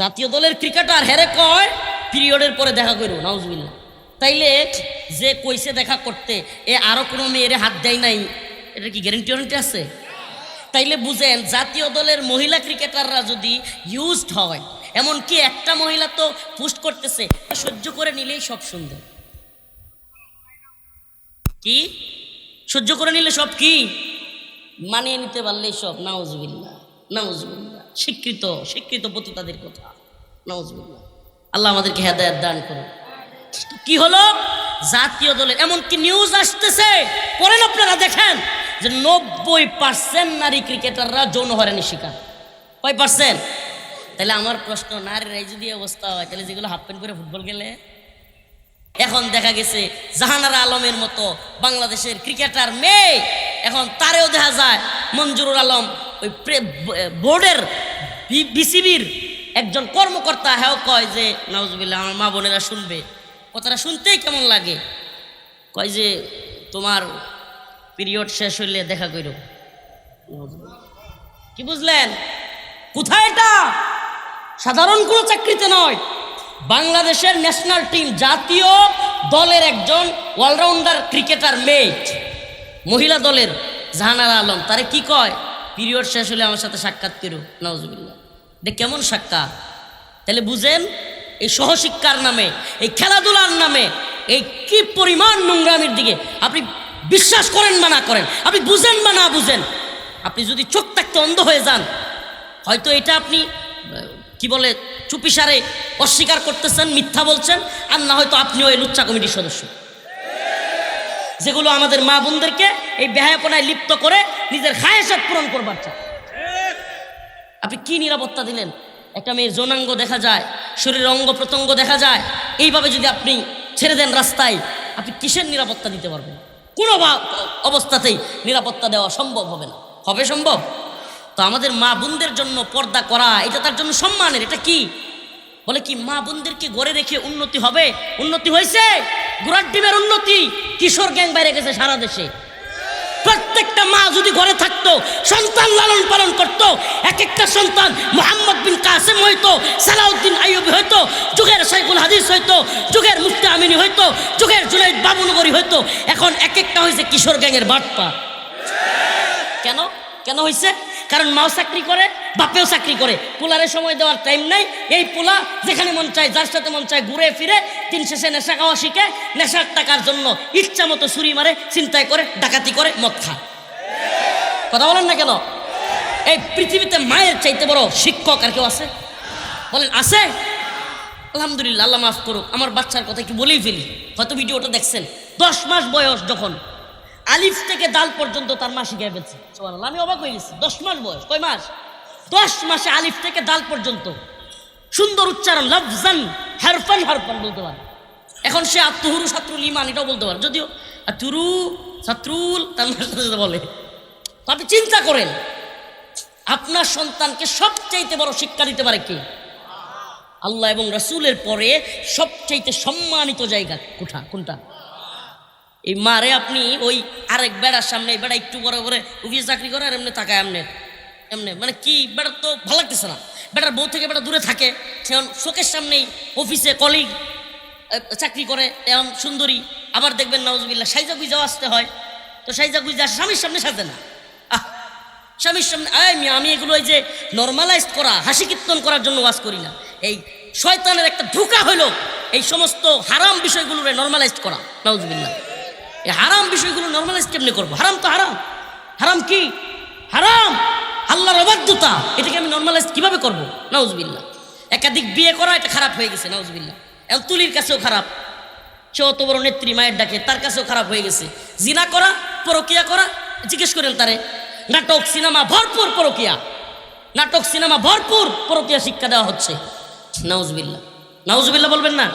জাতীয় দলের ক্রিকেটার হেরে কয়? পিরিয়ডের পরে দেখা করো নাউজবিল্লা তাইলে যে কইছে দেখা করতে, এ আরও কোনো মেয়েরে হাত দেয় নাই, এটা কি গ্যারেন্টি ওয়ারেন্টি আছে? তাইলে বুঝেন, জাতীয় দলের মহিলা ক্রিকেটাররা যদি ইউজড হয়, এমনকি একটা মহিলা তো পোস্ট করতেছে সহ্য করে নিলেই সব সুন্দর। কি? সহ্য করে নিলে সব কি? মানিয়ে নিতে পারলেই সব নাউজবিল্লা নাউজবিল্লা স্বীকৃত স্বীকৃত পতিতাদের কথা। নাউজবিল্লা আল্লাহ আমাদেরকে হেদায়ত দান করুন। কি হলো? জাতীয় দলের, এমনকি নিউজ আসতেছে। পড়েন আপনারা, দেখেন যে নব্বই পার্সেন্ট নারী ক্রিকেটাররা যৌন হয়রানি শিকার। কয় পার্সেন্ট তাহলে আমার প্রশ্ন নারীরাই যদি অবস্থা হয়, তাহলে যেগুলো হাফ প্যান্ট করে ফুটবল খেলে? এখন দেখা গেছে, জাহানারা আলমের মতো বাংলাদেশের ক্রিকেটার মেয়ে, এখন তারেও দেখা যায়, মঞ্জুরুল আলম ওই বোর্ডের বিসিবির একজন কর্মকর্তা হ্যাঁ কয় যে নওয়াজবিল্লা আমার মা বোনেরা শুনবে। কথাটা শুনতেই কেমন লাগে? কয় যে, তোমার পিরিয়ড শেষ হইলে দেখা করো কি বুঝলেন? কোথায় এটা? সাধারণ কোনো চাকরিতে নয়। বাংলাদেশের ন্যাশনাল টিম জাতীয় দলের একজন অলরাউন্ডার ক্রিকেটার মেয়ে। মহিলা দলের জাহানারা আলম, তারে কি কয়? পিরিয়ড শেষ হলে আমার সাথে সাক্ষাৎ করো নওয়াজবিল্লা এটা কেমন সাক্ষাৎ তাহলে বুঝেন, এই সহশিক্ষার নামে, এই খেলাধুলার নামে, এই কি পরিমাণ নোংরামির দিকে আপনি বিশ্বাস করেন বা না করেন, আপনি বুঝেন বা না বুঝেন, আপনি যদি চোখ থাকতে অন্ধ হয়ে যান, হয়তো এটা আপনি কি বলে, চুপিসারে অস্বীকার করতেছেন, মিথ্যা বলছেন, আর না হয়তো আপনিও এই লুচ্চা কমিটির সদস্য। যেগুলো আমাদের মা বোনদেরকে এই বেহায়াপনায় লিপ্ত করে নিজের খায়েসাত পূরণ করবার চায়। আপনি কি নিরাপত্তা দিলেন? একটা মেয়ের যৌনাঙ্গ দেখা যায়, শরীরের অঙ্গ প্রত্যঙ্গ দেখা যায়। এইভাবে যদি আপনি ছেড়ে দেন রাস্তায়, আপনি কিসের নিরাপত্তা দিতে পারবেন? কোনো অবস্থাতেই নিরাপত্তা দেওয়া সম্ভব হবে না। হবে সম্ভব? তো আমাদের মা বোনদের জন্য পর্দা করা, এটা তার জন্য সম্মানের, এটা কি? বলে কি, মা বোনদেরকে গড়ে রেখে উন্নতি হবে? উন্নতি হয়েছে? গুড়ার ডিমের উন্নতি? কিশোর গ্যাং বাইরে গেছে সারা দেশে। প্রত্যেকটা মা যদি ঘরে থাকতো, সন্তান লালন পালন করত এক একটা সন্তান মোহাম্মদ বিন কাসেম হইতো, সালাউদ্দিন আইয়ুবি হইতো, যুগের সাইকুল হাদিস হইতো, যুগের মুফতি আমিনী হইতো, যুগের জুনাইদ বাবুনগরী হইতো, এখন এক একটা হয়েছে কিশোর গ্যাংয়ের বাটপা। কেন? কেন হয়েছে কারণ মাও চাকরি করে, বাপেও চাকরি করে। পোলারে সময় দেওয়ার টাইম নাই, এই পোলা যেখানে মন চায়, যার সাথে মন চায়, ঘুরে ফিরে দিন শেষে নেশা খাওয়া শিখে, নেশার টাকার জন্য ইচ্ছা মতো ছুরি মারে চিন্তায় করে, ডাকাতি করে, মদ খায়। কথা বলেন না কেন? এই পৃথিবীতে মায়ের চাইতে বড় শিক্ষক আর কেউ আছে? বলেন, আছে? আলহামদুলিল্লাহ, আল্লাহ মাফ করুক। আমার বাচ্চার কথা একটু বলেই ফেলি। হয়তো ভিডিওটা দেখছেন। দশ মাস বয়স যখন আলিফ থেকে দাল পর্যন্ত তার মা শিখে ফেলছে। আমি অবাক হয়ে গেছি। দশ মাস বয়স, কয় মাস? দশ মাসে আলিফ থেকে দাল পর্যন্ত সুন্দর উচ্চারণ, লফজান, হারফান হারফান বলতে পারে। এখন সে আত্মহুরু ছাত্রুল ইমান, এটাও বলতে পারে। যদিও ছাত্রুল তার সাথে সাথে বলে। আপনি চিন্তা করেন, আপনার সন্তানকে সবচাইতে বড় শিক্ষা দিতে পারে কে? আল্লাহ এবং রসুলের পরে সবচাইতে সম্মানিত জায়গা কোঠা, কোনটা? এই মারে আপনি ওই আরেক বেড়ার সামনে বেড়া একটু করে করে উভিয়ে চাকরি করে আর এমনি তাকায় এমনি এমনি। মানে কি বেড়া তো ভালো লাগতেছে না। বেটার বউ থেকে বেটা দূরে থাকে। সে এখন চোখের সামনেই অফিসে কলিগ চাকরি করে এমন সুন্দরী। আবার দেখবেন নওয়াজবিল্লা সাইজা গুইজাও আসতে হয়। তো সাইজা গুইজা স্বামীর সামনে সাজে না। আহ, স্বামীর সামনে, আয় আমি এগুলো এই যে নর্মালাইজ করা, হাসি কীর্তন করার জন্য ওয়াজ করি না। এই শয়তানের একটা ধোকা হইল এই সমস্ত হারাম বিষয়গুলো নর্মালাইজ করা নাউজবিল্লা এই হারাম বিষয়গুলো নর্মালাইজ কেমনি করব? হারাম তো হারাম। হারাম কি? হারাম! আল্লাহর অবাধ্যতা, এটাকে আমি নর্মালাইজ কীভাবে করব? নাউজবিল্লা একাধিক বিয়ে করা, এটা খারাপ হয়ে গেছে নাউজবিল্লা এখন তুলির কাছেও খারাপ। সে অত বড় নেত্রী মায়ের ডাকে, তার কাছেও খারাপ হয়ে গেছে। জিনা করা, পরকিয়া করা, জিজ্ঞেস করেন তারে, নাটক, সিনেমা ভরপুর পরকিয়া? নাটক, সিনেমা ভরপুর পরকিয়া শিক্ষা দেওয়া হচ্ছে। নাউজবিল্লা নাউজবিল্লা বলবেন না?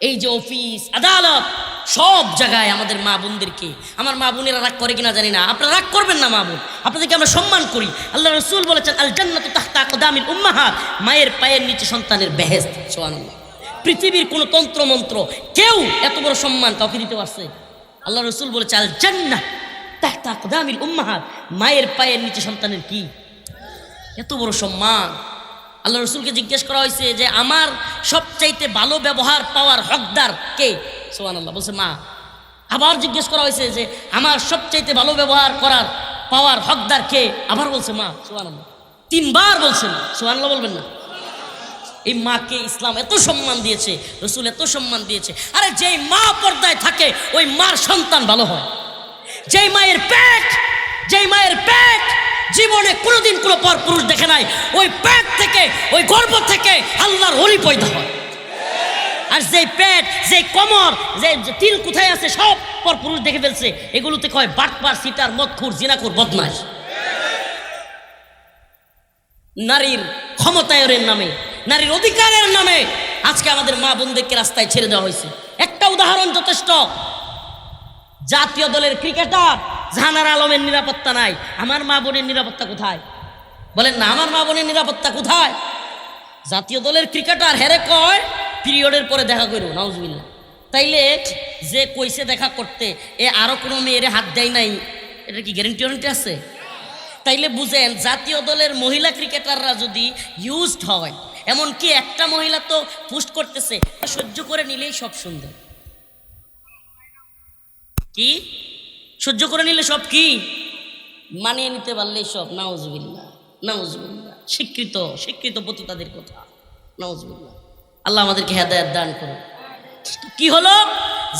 এই যে অফিস, আদালত সব জায়গায় আমাদের মা বোনদেরকে, আমার মা বোনেরা রাগ করে কিনা জানি না। আপনারা রাগ করবেন না, মা বোন। আপনাদেরকে আমরা সম্মান করি। আল্লাহ রসুল বলেছেন আল জান্নাতু তাহতা আকদামিল উম্মাহাত মায়ের পায়ের নিচে সন্তানের বেহেস্ত সুবহানাল্লাহ। পৃথিবীর কোনো তন্ত্রমন্ত্র, কেউ এত বড় সম্মান কাউকে দিতে পারছে? আল্লাহ রসুল বলেছে আল জান্নাত তাহতা আকদামিল উম্মাহাত মায়ের পায়ের নিচে সন্তানের কি? এত বড় সম্মান। আল্লাহ রসুলকে জিজ্ঞেস করা হয়েছে যে, আমার সবচাইতে ভালো ব্যবহার পাওয়ার হকদার কে? সোহান আল্লাহ বলছে, মা, আবার জিজ্ঞেস করা হয়েছে যে, আমার সবচাইতে ভালো ব্যবহার করার পাওয়ার হকদার কে? আবার বলছে, মা সোহান তিনবার বলছেন সোহান আল্লাহ বলবেন না। এই মাকে ইসলাম এত সম্মান দিয়েছে, রসুল এত সম্মান দিয়েছে। আরে, যেই মা পর্দায় থাকে, ওই মার সন্তান ভালো হয়। যেই মায়ের পেট, যেই মায়ের পেট জীবনে কোনোদিন কোনো পর পুরুষ দেখে নাই, ওই পেট থেকে, ওই গর্ব থেকে আল্লাহর হলি পয়দা হয়। আর যে পেট যে কমর যে তিল কোথায় আছে, সব পর পুরুষ দেখে ফেলছে। এগুলোতে কয় বাটপার সিটার, মদখুর জিনাকুর বদমাস নারীর ক্ষমতায়নের নামে, নারীর অধিকারের নামে আজকে আমাদের মা বোনদেরকে রাস্তায় ছেড়ে দেওয়া হয়েছে। একটা উদাহরণ যথেষ্ট। জাতীয় দলের ক্রিকেটার, জাহানার আলমের নিরাপত্তা নাই। আমার মা বোনের নিরাপত্তা কোথায়? বলেন না, আমার মা বোনের নিরাপত্তা কোথায়? জাতীয় দলের ক্রিকেটার হেরে কয় পিরিয়ডের পরে দেখা করো নাউজবিল্লা তাইলে যে কইছে দেখা করতে, এ আরও কোনো মেয়েরে হাত দেয় নাই, এটা কি গ্যারেন্টি ওয়ারেন্টি আছে? তাইলে বুঝেন, জাতীয় দলের মহিলা ক্রিকেটাররা যদি ইউজড হয়, এমনকি একটা মহিলা তো পুস্ট করতেছে, সহ্য করে নিলেই সব সুন্দর। কি? সহ্য করে নিলে সব কি? মানিয়ে নিতে পারলেই সব নাউজবিল্লা নাউজবিল্লা স্বীকৃত স্বীকৃত প্রতি তাদের কথা নাউজবিল্লা আল্লাহ আমাদেরকে হেদায়ত দান করুন। কি হলো?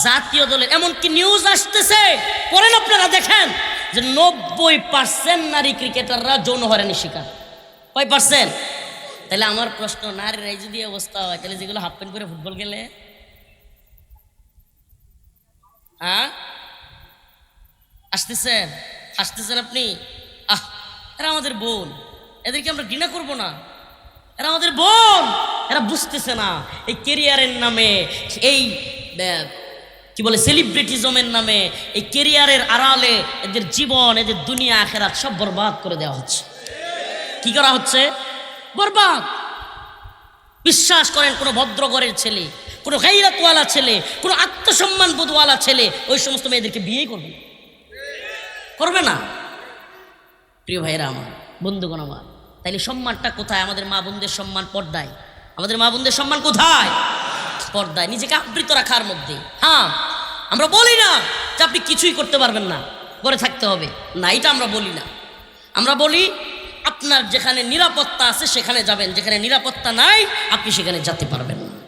জাতীয় দলের, এমনকি নিউজ আসতেছে, পড়েন আপনারা, দেখেন, যে নব্বই পার্সেন্ট নারী ক্রিকেটাররা যৌন হয়রানি শিকার। কয় পার্সেন্ট তাহলে আমার প্রশ্ন, নারীর এই যদি অবস্থা হয়, তাহলে যেগুলো হাফ প্যান্ট করে ফুটবল খেলে? হ্যাঁ? আসতেছেন? আসতেছেন আপনি? আহ, এরা আমাদের বোন। এদেরকে আমরা ঘৃণা করব না। এরা আমাদের বোন। এরা বুঝতেছে না, এই কেরিয়ারের নামে, এই কি বলে সেলিব্রিটিজমের নামে, এই কেরিয়ারের আড়ালে এদের জীবন, এদের দুনিয়া, আখেরাত সব বরবাদ করে দেওয়া হচ্ছে। কি করা হচ্ছে? বরবাদ। বিশ্বাস করেন, কোনো ভদ্রঘরের ছেলে, কোনো গাইরাতওয়ালা ছেলে, কোনো আত্মসম্মান বোধওয়ালা ছেলে, ওই সমস্ত মেয়েদেরকে বিয়েই করবে। করবে না। প্রিয় ভাইরা আমার, বন্ধুগণ আমার তাইলে সম্মানটা কোথায়? আমাদের মা বোনদের সম্মান পর্দায়। আমাদের মা বোনদের সম্মান কোথায়? পর্দায়। নিজেকে আবৃত রাখার মধ্যে। হ্যাঁ আমরা বলি না যে আপনি কিছুই করতে পারবেন না। করে থাকতে হবে। না, এটা আমরা বলি না। আমরা বলি, আপনার যেখানে নিরাপত্তা আছে সেখানে যাবেন। যেখানে নিরাপত্তা নাই, আপনি সেখানে যেতে পারবেন না।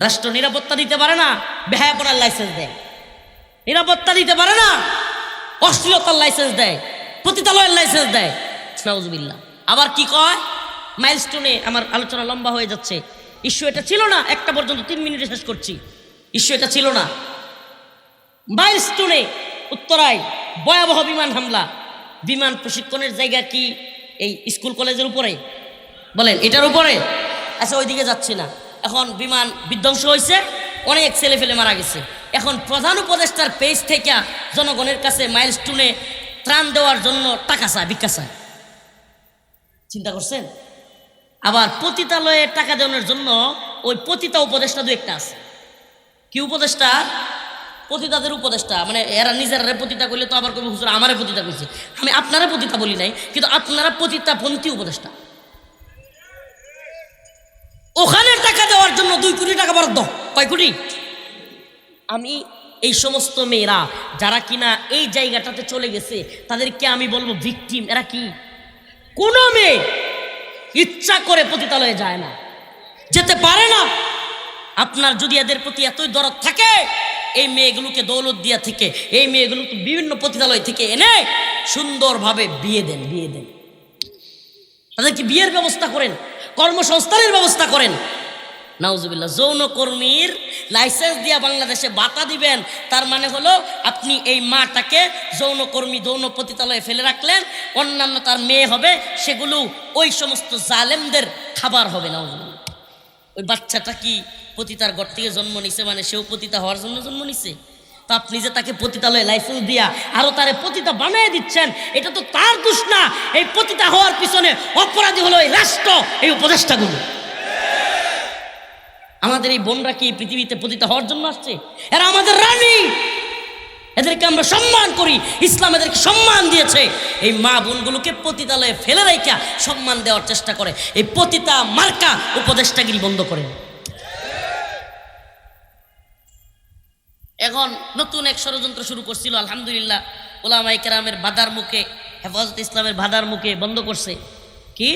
রাষ্ট্র নিরাপত্তা দিতে পারে না, বেহায়াপনার লাইসেন্স দেয়। নিরাপত্তা দিতে পারে না, অশ্লীলতার লাইসেন্স দেয় পতিতালয়ের লাইসেন্স দেয়। নাউজবিল্লা আবার কি কয়? মাইলস্টোনে আমার আলোচনা লম্বা হয়ে যাচ্ছে। ইস্যু এটা ছিল না, একটা পর্যন্ত তিন মিনিটে শেষ করছি। ইস্যু এটা ছিল না। মাইলস্টোনে উত্তরায় ভয়াবহ বিমান হামলা। বিমান প্রশিক্ষণের জায়গা কি এই স্কুল কলেজের উপরে? বলেন, এটার উপরে? আচ্ছা ওইদিকে যাচ্ছি না। এখন বিমান বিধ্বংস হয়েছে, অনেক ছেলে ফেলে মারা গেছে। এখন প্রধান উপদেষ্টার পেজ থেকে জনগণের কাছে মাইলস্টোনে ত্রাণ দেওয়ার জন্য টাকা চায়, ভিক্ষা চায়। চিন্তা করছেন? আবার পতিতালয়ে টাকা দেওয়ার জন্য ওই পতিতা উপদেষ্টা দু একটা আছে। কি উপদেষ্টা? পতিতাদের উপদেষ্টা। মানে এরা নিজেরা পতিতা করলে তো আবার কবি হুজুর, আমারে পতিতা করছে আমি আপনারা পতিতা বলি নাই, কিন্তু আপনারা পতিতা পন্থী উপদেষ্টা। ওখানে টাকা দেওয়ার জন্য দুই কোটি টাকা বরাদ্দ। কয় কোটি? আমি এই সমস্ত মেয়েরা, যারা কিনা এই জায়গাটাতে চলে গেছে, তাদেরকে আমি বলব, ভিকটিম, এরা কি? কোনো মেয়ে ইচ্ছা করে পতিতালয়ে যায় না। যেতে পারে না। আপনার যদি এদের প্রতি এতই দরদ থাকে, এই মেয়েগুলোকে দৌলত দিয়া থেকে, এই মেয়েগুলোকে বিভিন্ন পতিতালয় থেকে এনে সুন্দরভাবে বিয়ে দেন বিয়ে দেন। তাদেরকে বিয়ের ব্যবস্থা করেন, কর্মসংস্থানের ব্যবস্থা করেন। নাউজুবিল্লাহ, যৌনকর্মীর লাইসেন্স দিয়া বাংলাদেশে বাতা দিবেন। তার মানে হলো, আপনি এই মাটাকে যৌনকর্মী যৌন পতিতালয়ে ফেলে রাখলেন, অন্যান্য তার মেয়ে হবে, সেগুলো ওই সমস্ত জালেমদের খাবার হবে নাউজুবিল্লাহ। ওই বাচ্চাটা কি পতিতার ঘর থেকে জন্ম নিছে মানে সেও পতিতা হওয়ার জন্য জন্ম নিছে? তো আপনি যে তাকে পতিতালয়ে লাইসেন্স দিয়া আরও তারে পতিতা বানিয়ে দিচ্ছেন, এটা তো তার দোষ না। এই পতিতা হওয়ার পিছনে অপরাধী হলো এই রাষ্ট্র, এই উপদেষ্টাগুলো। আমাদের এই বোনরা কি পৃথিবীতে পতিতা হওয়ার জন্য আসছে? এরা আমাদের রানী। এদেরকে আমরা সম্মান করি। ইসলাম এদেরকে সম্মান দিয়েছে। এই মা বোনগুলোকে পতিতালয়ে ফেলে রেখা সম্মান দেওয়ার চেষ্টা করে। এই পতিতা মার্কা উপদেষ্টাগিরি বন্ধ করে। এখন নতুন এক ষড়যন্ত্র শুরু করছিল, আলহামদুলিল্লাহ। ওলামাই কেরামের বাধার মুখে, হেফাজত ইসলামের বাধার মুখে বন্ধ করছে। কি?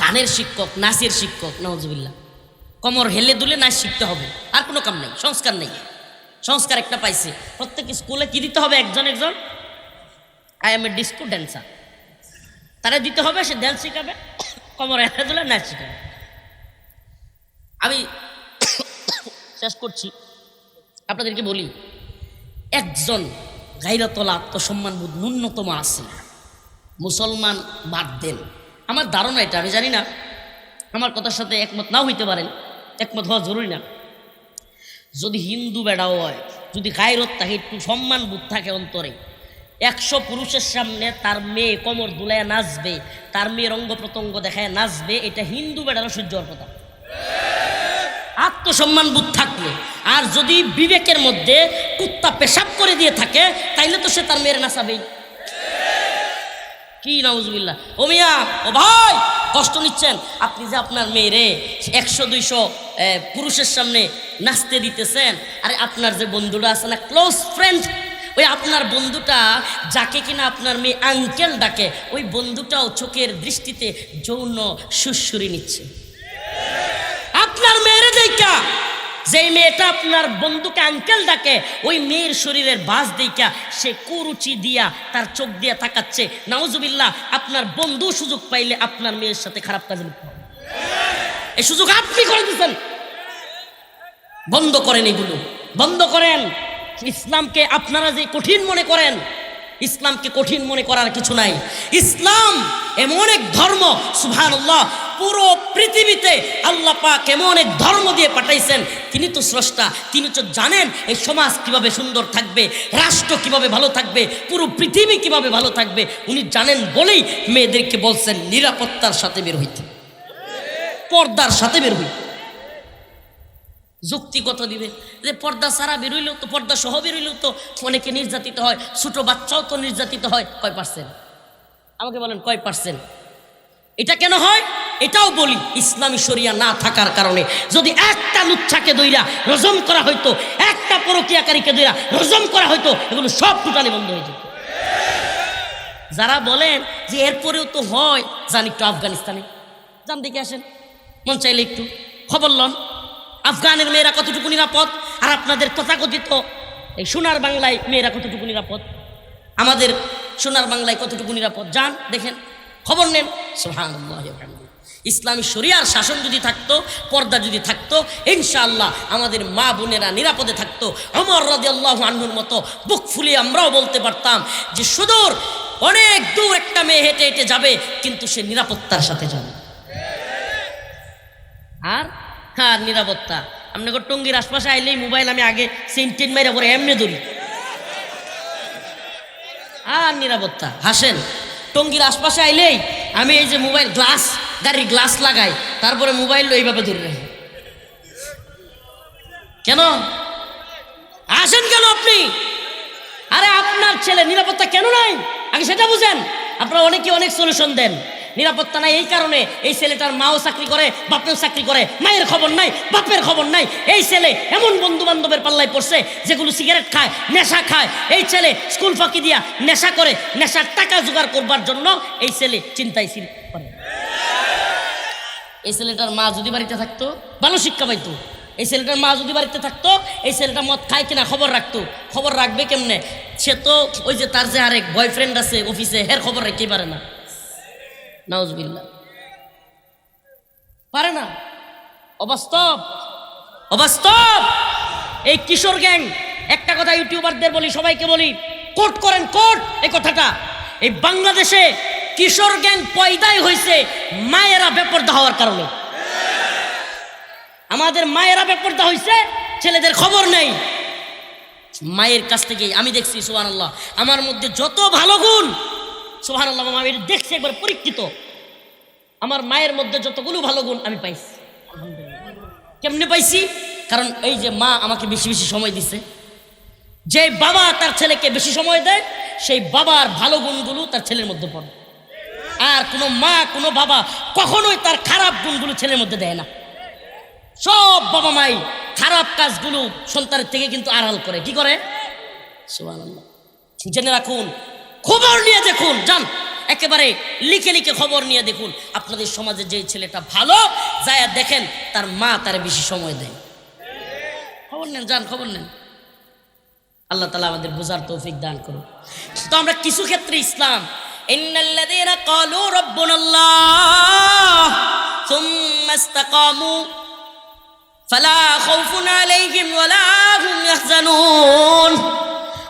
গানের শিক্ষক, নাচের শিক্ষক নওয়াজবিল্লা কমর হেলে দুলে নাচ শিখতে হবে। আর কোনো কাম নেই, সংস্কার নেই। সংস্কার একটা পাইছে। প্রত্যেক স্কুলে কি দিতে হবে একজন একজন? I am a disco dancer তারা দিতে হবে, সে ড্যান্স শিখাবে। কমর হেলে দুলে নাচ শিখাবে। আমি শেষ করছি। আপনাদেরকে বলি, একজন গাইরাতলা আত্মসম্মানবোধ ন্যূনতম আছে। মুসলমান বাদ দেন। আমার ধারণা এটা, আমি জানি না। আমার কথার সাথে একমত নাও হইতে পারেন। একমত হওয়া জরুরি না। যদি হিন্দু বেড়াও হয়, যদি গায়রত থাকে একটু সম্মান বোধ থাকে অন্তরে। একশো পুরুষের সামনে তার মেয়ে কোমর দুলায় নাচবে, তার মেয়ের অঙ্গ প্রত্যঙ্গ দেখায় নাচবে, এটা হিন্দু বেড়ারও সহ্য হওয়ার কথা। আত্মসম্মান বোধ থাকলে, আর যদি বিবেকের মধ্যে কুত্তা পেশাব করে দিয়ে থাকে, তাইলে তো সে তার মেয়ের নাচাবেই। কি নাউজুবিল্লাহ। ও মিয়া, ও ভাই, কষ্ট নিচ্ছেন। আপনি যে আপনার মেয়েরে একশো, দুইশো পুরুষের সামনে নাচতে দিতেছেন। আরে, আপনার যে বন্ধুটা আছে না ক্লোজ ফ্রেন্ড ওই আপনার বন্ধুটা যাকে কিনা আপনার মেয়ে আঙ্কেল ডাকে, ওই বন্ধুটাও চোখের দৃষ্টিতে যৌন সুশ্রুরি নিচ্ছে। আপনার মেয়েরে দেখা যেই মেয়েটা আপনার বন্ধুকে আঙ্কেল ডাকে, ওই মেয়ের শরীরের বাস দেখা সে কুরুচি দিয়া তার চোখ দিয়া তাকাচ্ছে। নাউজুবিল্লাহ, আপনার বন্ধু সুযোগ পাইলে আপনার মেয়ের সাথে খারাপ কাজে হবে। এই সুযোগ আপনি করে দিচ্ছেন বন্ধ করেন এগুলো। বন্ধ করেন। ইসলামকে আপনারা যে কঠিন মনে করেন, ইসলামকে কঠিন মনে করার কিছু নাই। ইসলাম এমন এক ধর্ম, সুবহানাল্লাহ, পুরো পৃথিবীতে আল্লাহ পাক এমন এক ধর্ম দিয়ে পাঠাইছেন। তিনি তো স্রষ্টা, তিনি তো জানেন এই সমাজ কীভাবে সুন্দর থাকবে, রাষ্ট্র কীভাবে ভালো থাকবে, পুরো পৃথিবী কীভাবে ভালো থাকবে। উনি জানেন বলেই মেয়েদেরকে বলছেন, নিরাপত্তার সাথে বের হইতে। পর্দার সাথে বের হইতে যুক্তি কত দিবে। যে পর্দা সারা বেরোইলেও তো, পর্দা সহ বেরোইলেও তো অনেকে নির্যাতিত হয়, ছোট বাচ্চাও তো নির্যাতিত হয়। কয় পার্সেন্ট? আমাকে বলেন, কয় পার্সেন্ট? এটা কেন হয়? এটাও বলি, ইসলামী শরিয়া না থাকার কারণে। যদি একটা লুচ্ছাকে দইরা রজম করা হইতো, একটা পরকিয়াকারীকে দইরা রজম করা হইতো, এগুলো সব টোটালি বন্ধ হয়ে যেত। যারা বলেন যে এরপরেও তো হয়, যান একটু আফগানিস্তানে। যান দেখে আসেন। মন চাইলে একটু খবর লন। আফগানের মেয়েরা কতটুকু নিরাপদ? আর আপনাদের তথাকথিত এই সোনার বাংলায় মেয়েরা কতটুকু নিরাপদ? আমাদের সোনার বাংলায় কতটুকু নিরাপদ? যান, দেখেন, খবর নেন। বিহামদিহি। ইসলামী শরিয়ার শাসন যদি থাকতো, পর্দা যদি থাকতো, ইনশাআল্লাহ আমাদের মা বোনেরা নিরাপদে থাকতো। অমর আল্লাহ আনহুর মতো বুক ফুলিয়ে আমরাও বলতে পারতাম যে সুদূর অনেক দূর একটা মেয়ে হেঁটে হেঁটে যাবে, কিন্তু সে নিরাপত্তার সাথে যাবে। আর? হ্যাঁ নিরাপত্তা। আপনাকে টঙ্গির আশপাশে আইলেই মোবাইল আমি আগে সেন্টেন মাইরা পরে এমনি ধরি। আর নিরাপত্তা। হাসেন, টঙ্গির আশপাশে আইলেই আমি এই যে মোবাইল গ্লাস, গাড়ির গ্লাস লাগাই, তারপরে মোবাইল এইভাবে ধরে রাখি। কেন? আসেন কেন আপনি? আরে আপনার ছেলে নিরাপত্তা কেন নাই? আগে সেটা বুঝেন। আপনারা অনেকে অনেক সলিউশন দেন। নিরাপত্তা নাই এই কারণে এই ছেলেটার মাও চাকরি করে, বাপেও চাকরি করে। মায়ের খবর নাই, বাপের খবর নাই। এই ছেলে এমন বন্ধু বান্ধবের পাল্লায় পড়ছে, যেগুলো সিগারেট খায়, নেশা খায়। এই ছেলে স্কুল ফাঁকি দিয়া নেশা করে, নেশার টাকা জোগাড় করবার জন্য এই ছেলে চিন্তায় ছিল। এই ছেলেটার মা যদি বাড়িতে থাকতো, ভালো শিক্ষা পাইতো। এই ছেলেটার মা যদি বাড়িতে থাকতো, এই ছেলেটা মদ খায় কিনা খবর রাখতো। খবর রাখবে কেমনে? সে তো ওই যে তার যে আরেক বয়ফ্রেন্ড আছে অফিসে হের খবর রাখতেই পারে না। নাউজবিল্লা পারে না? অবাস্তব। অবাস্তব! এই কিশোর গ্যাং, একটা কথা ইউটিউবারদের বলি, সবাইকে বলি, কোট করেন, কোট! এই কথাটা। এই বাংলাদেশে কিশোর গ্যাং পয়দাই হয়েছে মায়েরা বেপর্দা হওয়ার কারণে। আমাদের মায়েরা বেপর্দা হয়েছে ছেলেদের খবর নেই। মায়ের কাছ থেকে আমি দেখছি সোহান আল্লাহ আমার মধ্যে যত ভালো গুণ সোহান আল্লাহ আমি দেখছি, একবার পরীক্ষিত। আমার মায়ের মধ্যে যতগুলো ভালো গুণ আমি পাইছি। কেমনে পাইছি? কারণ এই যে মা আমাকে বেশি বেশি সময় দিছে। যে বাবা তার ছেলেকে বেশি সময় দেয়, সেই বাবার ভালো গুণগুলো তার ছেলের মধ্যে পড়ে। আর কোনো মা, কোনো বাবা কখনোই তার খারাপ গুণগুলো ছেলের মধ্যে দেয় না। সব বাবা মাই খারাপ কাজগুলো সন্তানের থেকে কিন্তু আড়াল করে। কি করে। জেনে রাখুন খবর নিয়ে দেখুন, যান। একেবারে লিখে লিখে খবর নিয়ে দেখুন। আপনাদের সমাজে যে ছেলেটা ভালো, যায় দেখেন, তার মা তার বেশি সময় দেয়। খবর নেন, যান, খবর নেন। আল্লাহ তালা আমাদের বোঝার তৌফিক দান করুন। তো আমরা কিছু ক্ষেত্রে ইসলাম।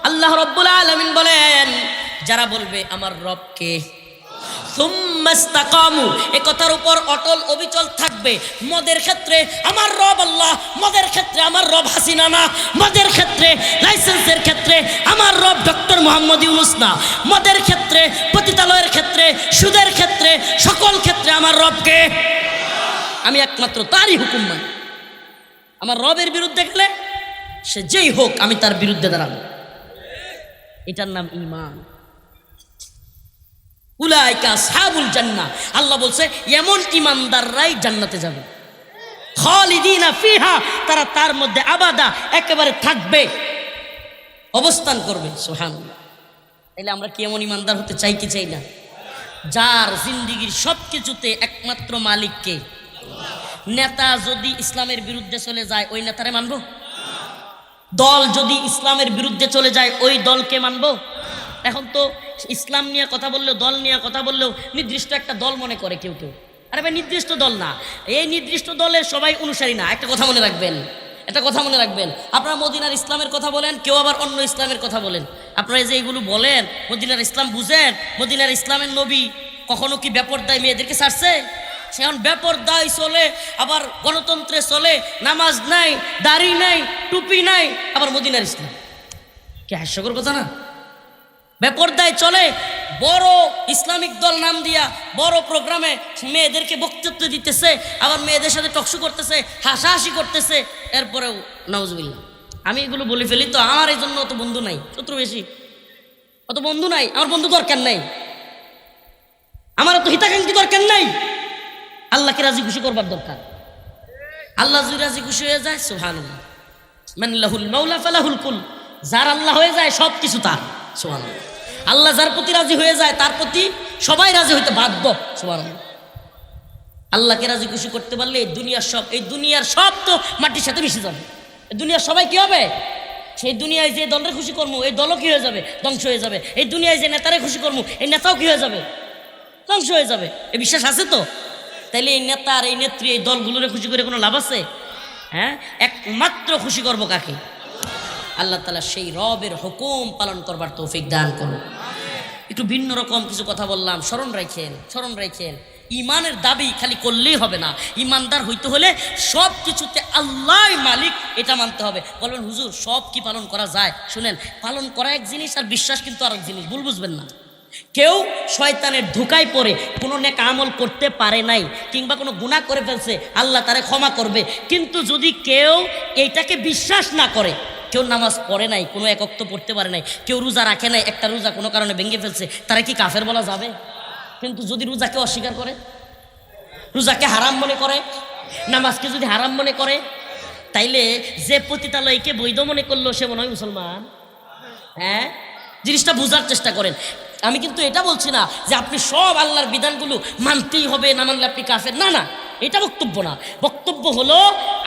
আল্লাহ রাব্বুল আলামিন বলেন যারা বলবে, আমার রবকে এ কথার উপর অটল অবিচল থাকবে। মদের ক্ষেত্রে, আমার রব আল্লাহ। মদের ক্ষেত্রে, আমার রব হাসিনা না। মদের ক্ষেত্রে, লাইসেন্সের ক্ষেত্রে, আমার রব ডক্টর মোহাম্মদ ইউনুস না। মদের ক্ষেত্রে, পতিতালয়ের ক্ষেত্রে, সুদের ক্ষেত্রে, সকল ক্ষেত্রে, আমার রবকে আমি একমাত্র তারই হুকুম মানি। আমার রবের বিরুদ্ধে গেলে সে যেই হোক, আমি তার বিরুদ্ধে দাঁড়াবো। এটার নাম ইমান। উলাইকা সাবুল জান্নাহ। আল্লাহ বলছে, এমন ইমানদাররাই জান্নাতে যাবে। খালিদিনা ফিহা, তারা তার মধ্যে আবাদা একেবারে থাকবে, অবস্থান করবে। সুবহানাল্লাহ। তাইলে আমরা কি এমন ইমানদার হতে চাই কি চাই না? যার জিন্দিগির সব কিছুতে একমাত্র মালিককে নেতা যদি ইসলামের বিরুদ্ধে চলে যায়, ওই নেতারে মানবো? দল যদি ইসলামের বিরুদ্ধে চলে যায়, ওই দলকে মানবো? এখন তো ইসলাম নিয়ে কথা বললেও, দল নিয়ে কথা বললেও নির্দিষ্ট একটা দল মনে করে কেউ কেউ। আরে ভাই, নির্দিষ্ট দল না। এই নির্দিষ্ট দলের সবাই অনুসারী না। একটা কথা মনে রাখবেন। একটা কথা মনে রাখবেন। আপনারা মদিনার ইসলামের কথা বলেন, কেউ আবার অন্য ইসলামের কথা বলেন। আপনারা যে এইগুলো বলেন, মদিনার ইসলাম বুঝেন, মদিনার ইসলামের নবী কখনো কি ব্যাপরদায় মেয়েদেরকে ছাড়ছে? সে এখন ব্যাপরদায় চলে, আবার গণতন্ত্রে চলে, নামাজ নাই, দাড়ি নাই, টুপি নাই, আবার মদিনার ইসলাম। কি হাস্যকর কথা না? বেপরদায় চলে, বড় ইসলামিক দল নাম দিয়া বড় প্রোগ্রামে মেয়েদেরকে বক্তৃত্ব দিতেছে, আবার মেয়েদের সাথে টকশু করতেছে, হাসাহাসি করতেছে, এরপরেও নওয়াজবিল্লা আমি এগুলো বলে ফেলি তো আমার এই জন্য অত বন্ধু নাই, শত্রু বেশি। অত বন্ধু নাই, আমার বন্ধু দরকার নাই। আমার অত হিতাকাঙ্ক্ষী দরকার নাই। আল্লাহকে রাজি খুশি করবার দরকার। আল্লাহ যদি রাজি খুশি হয়ে যায় সোহান মানিল্লাহুল মাউলা ফালাহুল কুল। যার আল্লাহ হয়ে যায় সব কিছু তার। সোহান আল্লাহ যার প্রতি রাজি হয়ে যায়, তার প্রতি সবাই রাজি হইতে বাধ্য সোহান আল্লাহকে রাজি খুশি করতে পারলে এই দুনিয়ার সব, এই দুনিয়ার সব তো মাটির সাথে মিশে যাবে। দুনিয়ার সবাই কি হবে? সেই দুনিয়ায় যে দলের খুশি করব এই দলও কি হয়ে যাবে? ধ্বংস হয়ে যাবে। এই দুনিয়ায় যে নেতারে খুশি করব এই নেতাও কি হয়ে যাবে? ধ্বংস হয়ে যাবে। এই বিশ্বাস আছে তো? তাইলে এই নেতা আর এই নেত্রী এই দলগুলোরে খুশি করে কোনো লাভ আছে? হ্যাঁ? একমাত্র খুশি করব কাকে? আল্লাহ তালা সেই রবের হুকুম পালন করবার তৌফিক দান করুন। একটু ভিন্ন রকম কিছু কথা বললাম, স্মরণ রাখেন স্মরণ রাখেন। ইমানের দাবি খালি করলেই হবে না। ইমানদার হইতে হলে সব কিছুতে আল্লাহ মালিক, এটা মানতে হবে। বলবেন, হুজুর, সব কি পালন করা যায়? শুনেন, পালন করা এক জিনিস আর বিশ্বাস কিন্তু আরেক জিনিস, ভুল বুঝবেন না। কেউ শয়তানের ধোকায় পড়ে কোনো নেক আমল করতে পারে নাই, কিংবা কোনো গুনাহ করে ফেলছে, আল্লাহ তারে ক্ষমা করবে। কিন্তু যদি কেউ এইটাকে বিশ্বাস না করে কেউ নামাজ পড়ে নাই, কোনো একক্ত পড়তে পারে নাই, কেউ রোজা রাখে নাই, একটা রোজা কোনো কারণে ভেঙে ফেলছে, তারা কি কাফের বলা যাবে? কিন্তু যদি রোজাকে অস্বীকার করে, রোজাকে হারাম মনে করে, নামাজকে যদি হারাম মনে করে, তাইলে যে পতিতালয়কে বৈধ মনে করল সে মনে হয় মুসলমান। হ্যাঁ? জিনিসটা বোঝার চেষ্টা করেন। আমি কিন্তু এটা বলছি না যে আপনি সব আল্লাহর বিধানগুলো মানতেই হবে, না মানলে আপনি কাফের। না না। এটা বক্তব্য না। বক্তব্য হলো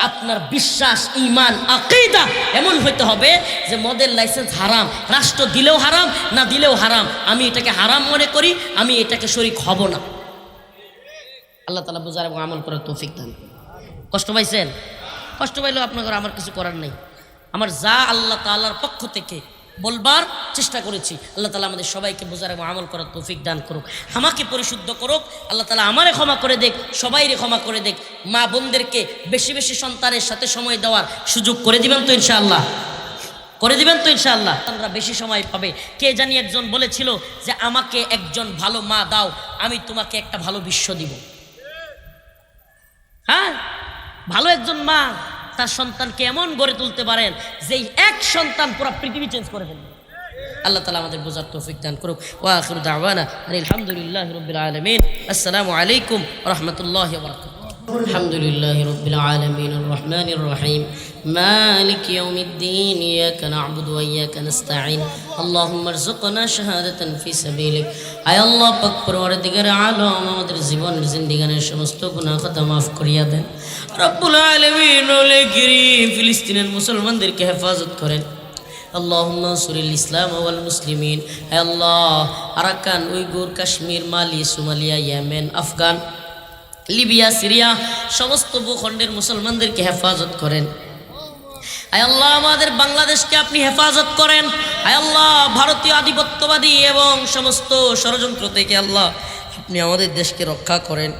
আপনার বিশ্বাস ইমান আকিদা এমন হইতে হবে যে মদের লাইসেন্স হারাম, রাষ্ট্র দিলেও হারাম, না দিলেও হারাম। আমি এটাকে হারাম মনে করি, আমি এটাকে শরিক হব না। আল্লাহ তালা বোঝার এবং আমল করার তৌফিক দান। কষ্ট পাইছেন? কষ্ট পাইলেও আপনার আমার কিছু করার নেই। আমার যা আল্লাহ তাল্লার পক্ষ থেকে বলবার চেষ্টা করেছি। আল্লাহ তালা আমাদের সবাইকে বোঝার এবং আমল করার তৌফিক দান করুক। আমাকে পরিশুদ্ধ করুক। আল্লাহ তালা আমারে ক্ষমা করে দেখ সবাইরে ক্ষমা করে দেখ মা বোনদেরকে বেশি বেশি সন্তানের সাথে সময় দেওয়ার সুযোগ করে দিবেন তো ইনশাআল্লাহ। করে দিবেন তো ইনশাআল্লাহ। আমরা বেশি সময় পাবে। কে জানি একজন বলেছিল যে, আমাকে একজন ভালো মা দাও, আমি তোমাকে একটা ভালো বিশ্ব দিব। হ্যাঁ? ভালো একজন মা। তার সন্তানকে এমন গড়ে তুলতে পারেন? যেই এক সন্তান পুরো পৃথিবী চেঞ্জ করে ফেলবে। আল্লাহ তালা আমাদের বোঝার তৌফিক দান করুক। ওয়া আখিরু দাওয়ানা আলহামদুলিল্লাহ রবিল আলমিন। আসসালামু আলাইকুম রহমতুল্লাহ বরকাত الحمد لله رب العالمين الرحمن الرحيم مالك يوم الدين إياك نعبد وإياك نستعين اللهم ارزقنا شهادة في سبيلك আয় আল্লাহ পাক পরওয়ারদিগার আলম আমাদের জীবনের জিন্দিগানের সমস্ত গুনাহ খাতা মাফ করিয়া দেন রব্বুল আলামিন ওলে গিরিম ফিলিস্তিনের মুসলমানদেরকে হেফাজত করেন اللهم انصر الإسلام والمسلمين হে আল্লাহ Arakan Uyghur Kashmir Mali Somalia Yemen Afghan Libya, Syria, সমস্ত ভূখণ্ডের মুসলমানদেরকে হেফাজত করেন। আয় আল্লাহ, আমাদের বাংলাদেশকে আপনি হেফাজত করেন। আয় আল্লাহ, ভারতীয় আধিপত্যবাদী এবং সমস্ত ষড়যন্ত্র থেকে আল্লাহ আপনি আমাদের দেশকে রক্ষা করেন।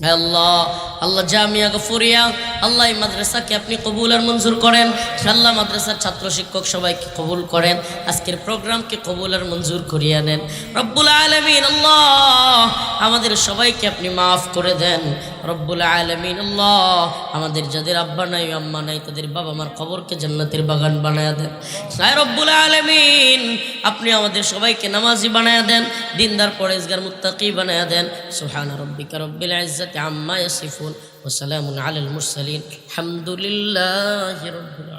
আল্লাহ আল্লাহ জামিয়া গফুরিয়া, আল্লাহ এই মাদ্রাসাকে আপনি কবুল আর মঞ্জুর করেন। আল্লাহ মাদ্রাসার ছাত্র শিক্ষক সবাইকে কবুল করেন। আজকের প্রোগ্রামকে কবুল আর মঞ্জুর করিয়া নেন। রব্বুল আলমিন, আল্লাহ আমাদের সবাইকে আপনি মাফ করে দেন। রব্বুল আলমিন আমাদের যাদের আব্বা নাই, আম্মা নাই, তাদের বাবা মার খবরকে জান্নাতের বাগান বানায় দেন। সায় রব্বুল আলমিন, আপনি আমাদের সবাইকে নামাজি বানায়া দেন, দিনদার পরেজগার মুত্তাকি বানায়া দেন। সুহান রব্বিকা রব্বিল ইজ্জাতি আম্মা ইয়াসিফুন, ওয়া সালামুন আলাল মুরসালিন। আলহামদুলিল্লাহি রাব্বিল